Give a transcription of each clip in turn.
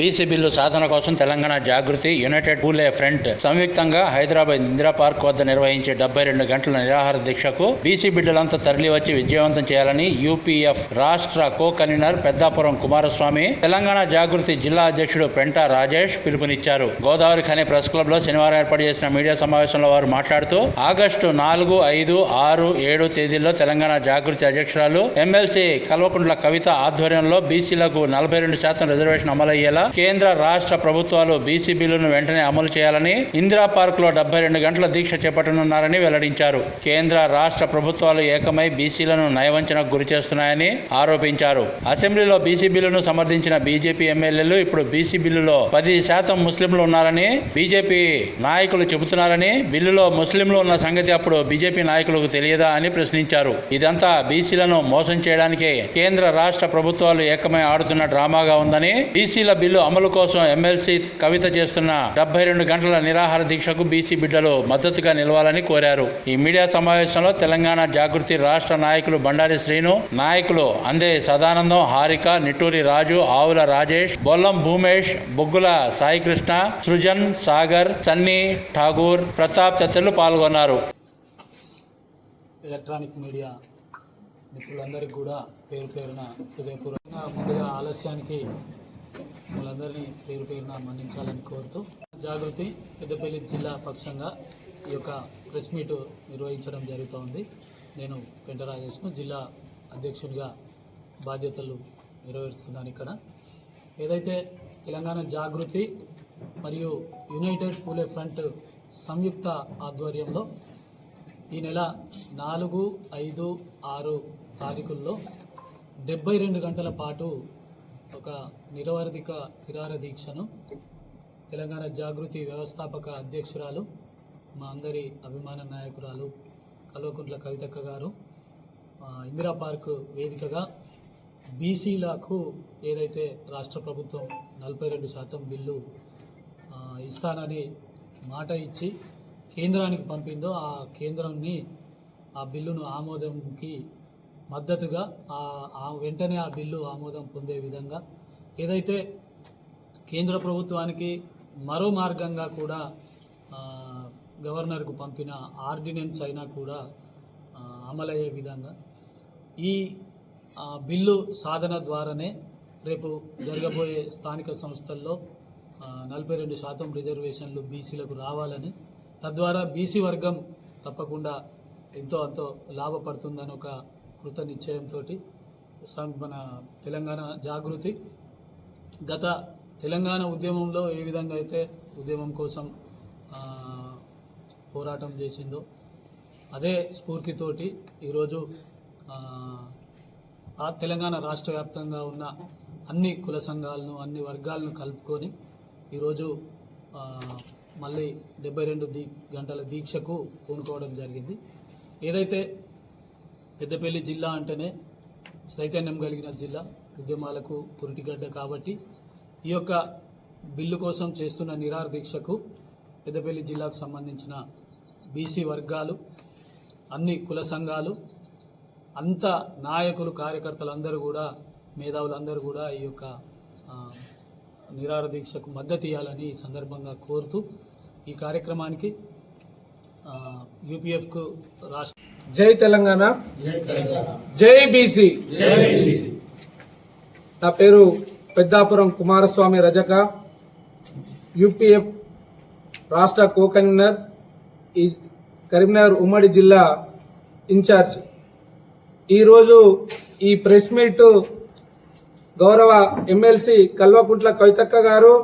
BC bill సాధన కోసం Telangana Jagruthi united Phule front సంయుక్తంగా హైదరాబాద్ ఇందిరా పార్క్ వద్ద నిర్వహించే డెబ్బై రెండు గంటల నిరాహార దీక్షకు బీసీ బిడ్డలంతా తరలి వచ్చి విజయవంతం చేయాలని యూపీఎఫ్ రాష్ట్ర కో కన్వీనర్ పెద్దాపురం కుమారస్వామి తెలంగాణ జాగృతి జిల్లా అధ్యక్షుడు పెంట రాజేష్ పిలుపునిచ్చారు. గోదావరి ఖని ప్రెస్ క్లబ్లో శనివారం ఏర్పాటు చేసిన మీడియా సమావేశంలో వారు మాట్లాడుతూ ఆగస్టు నాలుగు ఐదు ఆరు ఏడు తేదీల్లో తెలంగాణ జాగృతి అధ్యక్షురాలు ఎమ్మెల్సీ కల్వకుంట్ల కవిత ఆధ్వర్యంలో బీసీలకు నలభై రెండు శాతం రిజర్వేషన్ అమలయ్యేలా కేంద్ర రాష్ట్ర ప్రభుత్వాలు బీసీ బిల్లును వెంటనే అమలు చేయాలని ఇందిరా పార్క్లో డెబ్బై రెండు గంటల దీక్ష చేపట్టనున్నారని వెల్లడించారు. కేంద్ర రాష్ట్ర ప్రభుత్వాలు ఏకమై బీసీలను నయవంచనకు గురి చేస్తున్నాయని ఆరోపించారు. అసెంబ్లీలో బీసీ బిల్లును సమర్థించిన బీజేపీ ఎమ్మెల్యేలు ఇప్పుడు బీసీ బిల్లులో పది శాతం ముస్లింలు ఉన్నారని బీజేపీ నాయకులు చెబుతున్నారని బిల్లులో ముస్లింలు ఉన్న సంగతి అప్పుడు బీజేపీ నాయకులకు తెలియదా అని ప్రశ్నించారు. ఇదంతా బీసీలను మోసం చేయడానికే కేంద్ర రాష్ట్ర ప్రభుత్వాలు ఏకమై ఆడుతున్న డ్రామాగా ఉందని బీసీల బిల్లు అమలు కోసం ఎమ్మెల్సీ కవిత చేస్తున్న డెబ్బై రెండు గంటల నిరాహార దీక్షకు బీసీ బిడ్డలు మద్దతుగా నిలవాలని కోరారు. ఈ మీడియా సమావేశంలో తెలంగాణ జాగృతి రాష్ట్ర నాయకులు బండారి శ్రీను నాయకులు అందే సదానందం హారిక నిట్టూరి రాజు ఆవుల రాజేష్ బొల్లం భూమేష్ బొగ్గుల సాయికృష్ణ సృజన్ సాగర్ సన్నీ ఠాగూర్ ప్రతాప్ తదితరులు పాల్గొన్నారు. ఎలక్ట్రానిక్ మీడియా మిత్రులందరికీ కూడా పేరు పేరున హృదయపూర్వకంగా ముందుగా ఆలస్యానికి వాళ్ళందరినీ పేరు పేరున మన్నించాలని కోరుతూ జాగృతి పెద్దపల్లి జిల్లా పక్షంగా ఈ యొక్క ప్రెస్ మీట్ నిర్వహించడం జరుగుతోంది. నేను పెంట రాజేష్ను జిల్లా అధ్యక్షుడిగా బాధ్యతలు నెరవేరుస్తున్నాను ఇక్కడ. ఏదైతే తెలంగాణ జాగృతి మరియు యునైటెడ్ పూలే ఫ్రంట్ సంయుక్త ఆధ్వర్యంలో ఈ నెల నాలుగు ఐదు ఆరు తారీఖుల్లో డెబ్బై రెండు గంటల పాటు ఒక నిరవధిక నిరార దీక్షను తెలంగాణ జాగృతి వ్యవస్థాపక అధ్యక్షురాలు మా అందరి అభిమాన నాయకురాలు కల్వకుంట్ల కవితక్క గారు ఇందిరా పార్క్ వేదికగా బీసీలకు ఏదైతే రాష్ట్ర ప్రభుత్వం నలభై రెండు శాతం బిల్లు ఇస్తానని మాట ఇచ్చి కేంద్రానికి పంపిందో ఆ కేంద్రాన్ని ఆ బిల్లును ఆమోదంకి మద్దతుగా ఆ వెంటనే ఆ బిల్లు ఆమోదం పొందే విధంగా ఏదైతే కేంద్ర ప్రభుత్వానికి మరో మార్గంగా కూడా గవర్నర్కు పంపిన ఆర్డినెన్స్ అయినా కూడా అమలయ్యే విధంగా ఈ బిల్లు సాధన ద్వారానే రేపు జరగబోయే స్థానిక సంస్థల్లో నలభై రెండు శాతం రిజర్వేషన్లు బీసీలకు రావాలని తద్వారా బీసీ వర్గం తప్పకుండా ఎంతో అంతో లాభపడుతుందని ఒక కృత నిశ్చయంతో మన తెలంగాణ జాగృతి. గత తెలంగాణ ఉద్యమంలో ఏ విధంగా అయితే ఉద్యమం కోసం పోరాటం చేసిందో అదే స్ఫూర్తితోటి ఈరోజు ఆ, తెలంగాణ రాష్ట్ర వ్యాప్తంగా ఉన్న అన్ని కుల సంఘాలను అన్ని వర్గాలను కలుపుకొని ఈరోజు మళ్ళీ డెబ్బై రెండు దీ గంటల దీక్షకు పూనుకోవడం జరిగింది. ఏదైతే పెద్దపల్లి జిల్లా అంటేనే చైతన్యం కలిగిన జిల్లా ఉద్యమాలకు పురిటిగడ్డ కాబట్టి ఈ యొక్క బిల్లు కోసం చేస్తున్న నిరార దీక్షకు పెద్దపల్లి జిల్లాకు సంబంధించిన బీసీ వర్గాలు అన్ని కుల సంఘాలు అంత నాయకులు కార్యకర్తలు అందరూ కూడా మేధావులందరూ కూడా ఈ యొక్క నిరార దీక్షకు మద్దతు ఇవ్వాలని ఈ సందర్భంగా కోరుతూ ఈ కార్యక్రమానికి యూపీఎఫ్కు రాష్ట్ర జై తెలంగాణ. జై బీసీ. నా పేరు పెద్దాపురం కుమారస్వామి రజక. యూపీఎఫ్ రాష్ట్ర కో కన్వీనర్ ఈ కరీంనగర్ ఉమ్మడి జిల్లా ఇన్ఛార్జ్. ఈరోజు ఈ ప్రెస్ మీట్ గౌరవ ఎమ్మెల్సీ కల్వకుంట్ల కవితక్క గారు.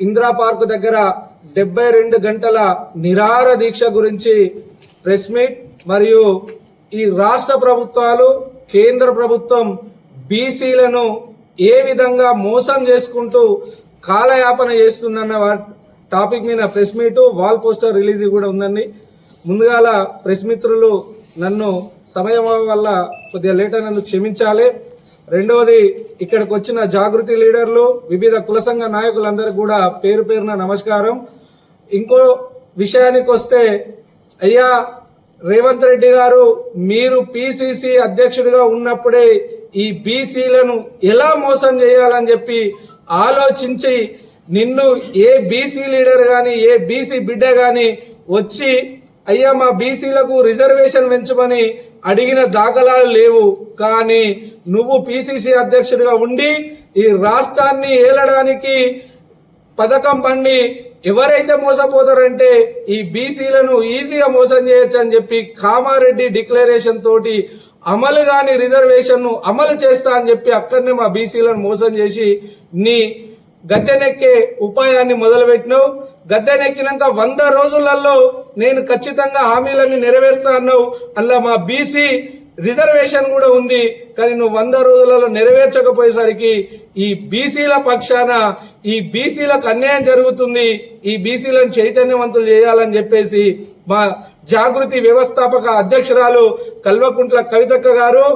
ఇందిరా పార్క్ దగ్గర డెబ్బై రెండు గంటల నిరార దీక్ష గురించి ప్రెస్ మీట్ మరియు ఈ రాష్ట్ర ప్రభుత్వాలు కేంద్ర ప్రభుత్వం బీసీలను ఏ విధంగా మోసం చేసుకుంటూ కాలయాపన చేస్తుందన్న టాపిక్ మీద press meet wall poster release కూడా ఉందండి. ముందుగాల ప్రెస్ మిత్రులు నన్ను సమయం వల్ల కొద్దిగా లేట్ అయినందుకు క్షమించాలి. రెండవది ఇక్కడికి వచ్చిన జాగృతి లీడర్లు వివిధ కుల సంఘ నాయకులందరికీ కూడా పేరు పేరున నమస్కారం. ఇంకో విషయానికి వస్తే అయ్యా రేవంత్ రెడ్డి గారు మీరు పిసిసి అధ్యక్షుడిగా ఉన్నప్పుడే ఈ బీసీలను ఎలా మోసం చేయాలని చెప్పి ఆలోచించి నిన్ను ఏ బీసీ లీడర్ కానీ ఏ బీసీ బిడ్డ కానీ వచ్చి అయ్యా మా బీసీలకు రిజర్వేషన్ పెంచమని అడిగిన దాఖలాలు లేవు. కానీ నువ్వు పిసిసి అధ్యక్షుడిగా ఉండి ఈ రాష్ట్రాన్ని ఏలడానికి పథకం పండి ఎవరైతే మోసపోతారంటే ఈ బీసీలను ఈజీగా మోసం చేయొచ్చు అని చెప్పి కామారెడ్డి డిక్లరేషన్ తోటి అమలు కాని రిజర్వేషన్ను అమలు చేస్తా అని చెప్పి అక్కడనే మా బీసీలను మోసం చేసి నీ గద్దెనెక్కే ఉపాయాన్ని మొదలుపెట్టినావు. గద్దెనెక్కినాక వంద రోజులలో నేను ఖచ్చితంగా హామీలన్నీ నెరవేరుస్తా అన్నావు. అందులో మా బీసీ రిజర్వేషన్ కూడా ఉంది. కానీ నువ్వు వంద రోజులలో నెరవేర్చకపోయేసరికి ఈ బీసీల పక్షాన ఈ బీసీలకు అన్యాయం జరుగుతుంది. ఈ బీసీలను చైతన్యవంతులు చేయాలని చెప్పేసి మా జాగృతి వ్యవస్థాపక అధ్యక్షురాలు కల్వకుంట్ల కవితక్క గారు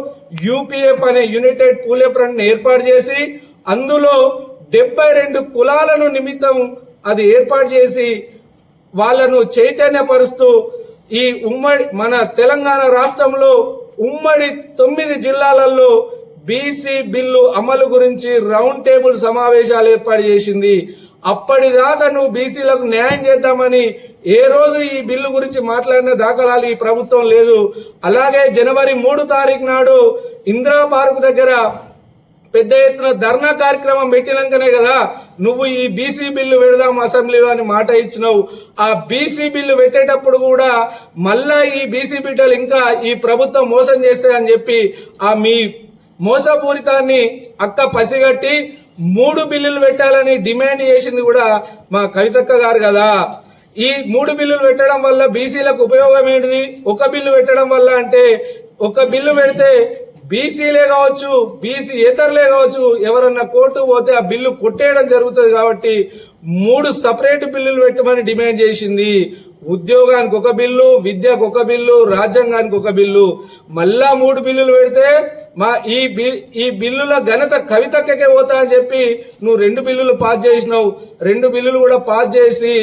యూపీఎఫ్ అనే యునైటెడ్ పూలే ఫ్రంట్ని ఏర్పాటు చేసి అందులో డెబ్బై రెండు కులాలను నిమిత్తం అది ఏర్పాటు చేసి వాళ్ళను చైతన్యపరుస్తూ ఈ ఉమ్మడి మన తెలంగాణ రాష్ట్రంలో ఉమ్మడి తొమ్మిది జిల్లాలలో బీసీ బిల్లు అమలు గురించి రౌండ్ టేబుల్ సమావేశాలు ఏర్పాటు చేసింది. అప్పటిదాకా నువ్వు బీసీలకు న్యాయం చేద్దామని ఏ రోజు ఈ బిల్లు గురించి మాట్లాడిన దాఖలాలు ఈ ప్రభుత్వం లేదు. అలాగే జనవరి మూడు తారీఖు నాడు ఇందిరా పార్క్ దగ్గర పెద్ద ఎత్తున ధర్నా కార్యక్రమం పెట్టినాకనే కదా నువ్వు ఈ బీసీ బిల్లు పెడదాం అసెంబ్లీలో అని మాట ఇచ్చినావు. ఆ బీసీ బిల్లు పెట్టేటప్పుడు కూడా మళ్ళా ఈ బీసీ బిడ్డలు ఇంకా ఈ ప్రభుత్వం మోసం చేస్తాయని చెప్పి ఆ మీ మోసపూరితాన్ని అక్క పసిగట్టి మూడు బిల్లులు పెట్టాలని డిమాండ్ చేసింది కూడా మా కవితక్క గారు కదా. ఈ మూడు బిల్లులు పెట్టడం వల్ల బీసీలకు ఉపయోగం ఏంటిది? ఒక బిల్లు పెట్టడం వల్ల అంటే ఒక బిల్లు పెడితే బీసీలే కావచ్చు బీసీ ఇతరులే కావచ్చు ఎవరన్నా కోర్టు పోతే ఆ బిల్లు కొట్టేయడం జరుగుతుంది కాబట్టి మూడు సపరేట్ బిల్లులు పెట్టమని డిమాండ్ చేసింది. ఉద్యోగానికి ఒక బిల్లు విద్యకు ఒక బిల్లు రాజ్యాంగానికి ఒక బిల్లు. మళ్ళా మూడు బిల్లులు పెడితే మా ఈ బి ఈ బిల్లుల ఘనత కవితకే పోతా అని చెప్పి నువ్వు రెండు బిల్లులు పాస్ చేసినావు. రెండు బిల్లులు కూడా పాస్ చేసి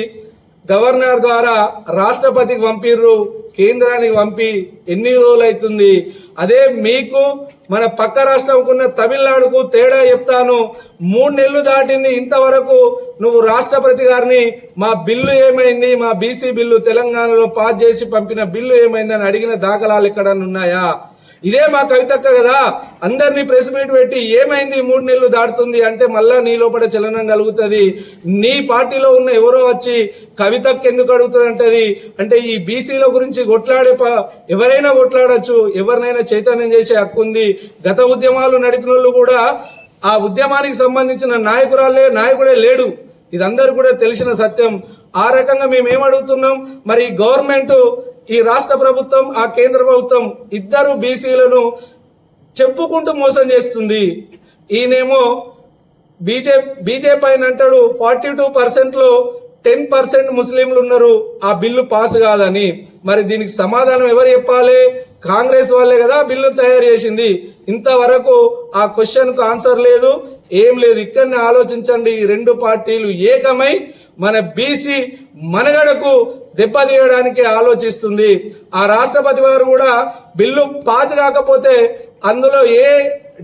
గవర్నర్ ద్వారా రాష్ట్రపతికి పంపిర్రు కేంద్రానికి పంపి ఎన్ని రోజులు అవుతుంది? అదే మీకు మన పక్క రాష్ట్రంకున్న తమిళనాడుకు తేడా చెప్తాను. మూడు నెలలు దాటింది ఇంతవరకు నువ్వు రాష్ట్రపతి గారిని మా బిల్లు ఏమైంది మా బీసీ బిల్లు తెలంగాణలో పాస్ చేసి పంపిన బిల్లు ఏమైందని అడిగిన దాఖలాలు ఎక్కడన్నా ఉన్నాయా? ఇదే మా కవితక్క కదా. అందరినీ ప్రెస్ మీట్ పెట్టి ఏమైంది మూడు నెలలు దాటుతుంది అంటే మళ్ళా నీ లోపల చలనం కలుగుతుంది. నీ పార్టీలో ఉన్న ఎవరో వచ్చి కవితక్క ఎందుకు అడుగుతుంది అంటది అంటే ఈ బీసీల గురించి కొట్లాడే ప- ఎవరైనా కొట్లాడొచ్చు ఎవరినైనా చైతన్యం చేసే హక్కు ఉంది. గత ఉద్యమాలు నడిపిన వాళ్ళు కూడా ఆ ఉద్యమానికి సంబంధించిన నాయకురాలే నాయకుడే లేడు. ఇదందరూ కూడా తెలిసిన సత్యం. ఆ రకంగా మేము ఏమడుగుతున్నాం మరి గవర్నమెంట్ ఈ రాష్ట్ర ప్రభుత్వం ఆ కేంద్ర ప్రభుత్వం ఇద్దరు బీసీలను చెప్పుకుంటూ మోసం చేస్తుంది. ఈయనేమో బీజే బీజేపీ ఆయన అంటాడు ఫార్టీ టూ పర్సెంట్లో టెన్ పర్సెంట్ ముస్లింలు ఉన్నారు ఆ బిల్లు పాస్ కాదని. మరి దీనికి సమాధానం ఎవరు చెప్పాలి? కాంగ్రెస్ వాళ్ళే కదా బిల్లు తయారు చేసింది. ఇంతవరకు ఆ క్వశ్చన్కు ఆన్సర్ లేదు ఏం లేదు. ఇక్కడనే ఆలోచించండి ఈ రెండు పార్టీలు ఏకమై మన బీసీ మనగడకు దెబ్బతీయడానికి ఆలోచిస్తుంది. ఆ రాష్ట్రపతి వారు కూడా బిల్లు పాస్ కాకపోతే అందులో ఏ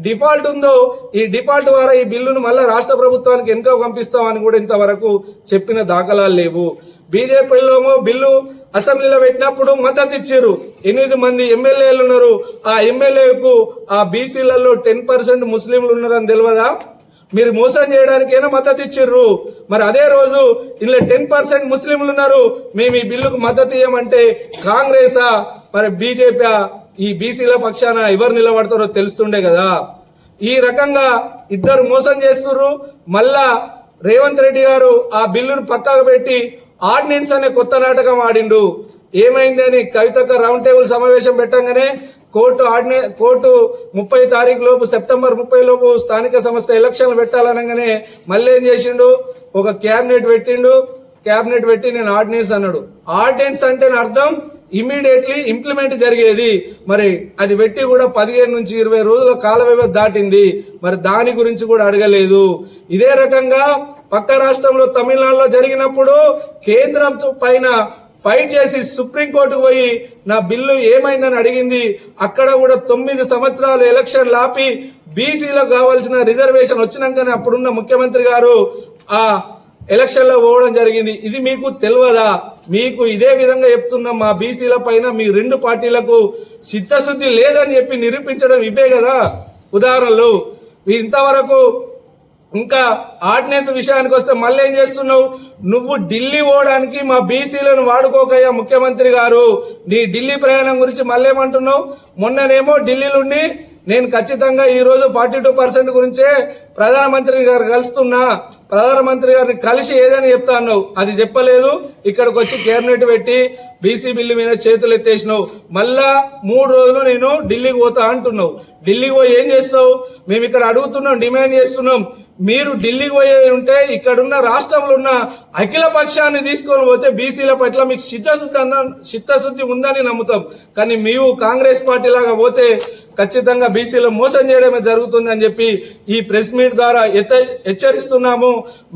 డిఫాల్ట్ ఉందో ఈ డిఫాల్ట్ ద్వారా ఈ బిల్లును మళ్ళీ రాష్ట్ర ప్రభుత్వానికి వెనుక పంపిస్తామని కూడా ఇంతవరకు చెప్పిన దాఖలాలు లేవు. బీజేపీలోమో బిల్లు అసెంబ్లీలో పెట్టినప్పుడు మద్దతు ఇచ్చారు. ఎనిమిది మంది ఎమ్మెల్యేలు ఉన్నారు. ఆ ఎమ్మెల్యేకు ఆ బీసీలలో టెన్ పర్సెంట్ ముస్లింలు ఉన్నారని తెలియదా మీరు మోసం చేయడానికైనా మద్దతు ఇచ్చిర్రు. మరి అదే రోజు ఇలా టెన్ పర్సెంట్ ముస్లింలు ఉన్నారు. మేము ఈ బిల్లుకు మద్దతు ఇవ్వమంటే కాంగ్రెసా? మరి బీజేపీ ఈ బీసీల పక్షాన ఎవరు నిలబడతారో తెలుస్తుండే కదా. ఈ రకంగా ఇద్దరు మోసం చేస్తున్నారు మళ్ళా రేవంత్ రెడ్డి గారు ఆ బిల్లును పక్కకు పెట్టి ఆర్డినెన్స్ అనే కొత్త నాటకం ఆడిండు. ఏమైంది అని కవితక్క రౌండ్ టేబుల్ సమావేశం పెట్టంగానే కోర్టు ఆర్డినే కోర్టు ముప్పై తారీఖు లోపు సెప్టెంబర్ ముప్పై లోపు స్థానిక సంస్థ ఎలక్షన్లు పెట్టాలనగానే మళ్ళీ ఏం చేసిండు? ఒక క్యాబినెట్ పెట్టిండు. క్యాబినెట్ పెట్టి నేను ఆర్డినెన్స్ అన్నాడు. ఆర్డినెన్స్ అంటే అర్థం ఇమీడియట్లీ ఇంప్లిమెంట్ జరిగేది. మరి అది పెట్టి కూడా పదిహేను నుంచి ఇరవై రోజుల కాల వ్యవధి దాటింది. మరి దాని గురించి కూడా అడగలేదు. ఇదే రకంగా పక్క రాష్ట్రంలో తమిళనాడులో జరిగినప్పుడు కేంద్రం పైన ఫైట్ చేసి సుప్రీంకోర్టుకు పోయి నా బిల్లు ఏమైందని అడిగింది అక్కడ కూడా తొమ్మిది సంవత్సరాలు ఎలక్షన్ లాపి బీసీలో కావాల్సిన రిజర్వేషన్ వచ్చినాకనే అప్పుడున్న ముఖ్యమంత్రి గారు ఆ ఎలక్షన్లో పోవడం జరిగింది. ఇది మీకు తెలియదా? మీకు ఇదే విధంగా చెప్తున్నాం మా బీసీల పైన మీ రెండు పార్టీలకు చిత్తశుద్ధి లేదని చెప్పి నిరూపించడం ఇవే కదా ఉదాహరణలు. మీ ఇంతవరకు ఇంకా ఆర్డినెన్స్ విషయానికి వస్తే మళ్ళీ ఏం చేస్తున్నావు? నువ్వు ఢిల్లీ పోవడానికి మా బీసీలను వాడుకోకయ్యా ముఖ్యమంత్రి గారు. నీ ఢిల్లీ ప్రయాణం గురించి మళ్ళీ ఏమంటున్నావు? మొన్ననేమో ఢిల్లీలుండి నేను ఖచ్చితంగా ఈ రోజు ఫార్టీ టూ పర్సెంట్ గురించే ప్రధానమంత్రి గారు కలుస్తున్నా. ప్రధానమంత్రి గారిని కలిసి ఏదని చెప్తా అన్నావు. అది చెప్పలేదు. ఇక్కడికి వచ్చి కేబినెట్ పెట్టి బీసీ బిల్లు మీద చేతులు ఎత్తేసినావు. మళ్ళా మూడు రోజులు నేను ఢిల్లీకి పోతా అంటున్నావు. ఢిల్లీకి పోయి ఏం చేస్తావు? మేము ఇక్కడ అడుగుతున్నాం డిమాండ్ చేస్తున్నాం. మీరు ఢిల్లీకి పోయేది ఉంటే ఇక్కడున్న రాష్ట్రంలో ఉన్న అఖిల పక్షాన్ని తీసుకొని పోతే బీసీల పట్ల మీకు చిత్తశుద్ధి అన్న చిత్తశుద్ధి ఉందని నమ్ముతాం. కానీ మీరు కాంగ్రెస్ పార్టీ లాగా పోతే ఖచ్చితంగా బీసీలో మోసం చేయడమే జరుగుతుంది అని చెప్పి ఈ ప్రెస్ మీట్ ద్వారా ఎత్త హెచ్చరిస్తున్నాము.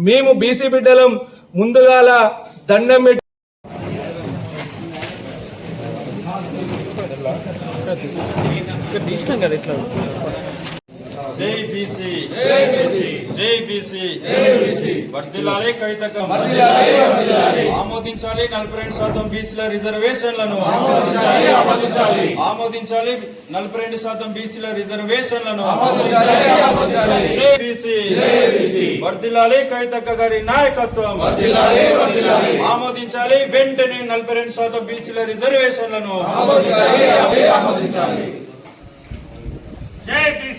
మేము బీసీ బిడ్డలం. ముందుగాల దండం పెట్టి జై బీసీ జై బీసీ జై బీసీ జై బీసీ వర్ధిల్లాలి కవితకం వర్ధిల్లాలి ఆమోదించాలి నలభై రెండు శాతం బీసీల రిజర్వేషన్లను. ఆమోదించాలి ఆమోదించాలి. ఆమోదించాలి నలభై రెండు శాతం బీసీల రిజర్వేషన్లను. ఆమోదించాలి ఆమోదించాలి. జై బీసీ జై బీసీ వర్ధిల్లాలి కవితక్క గారి నాయకత్వం. వర్ధిల్లాలి వర్ధిల్లాలి ఆమోదించాలి వెంటనే నలభై రెండు శాతం బీసీల రిజర్వేషన్లను. ఆమోదించాలి ఆమోదించాలి. జై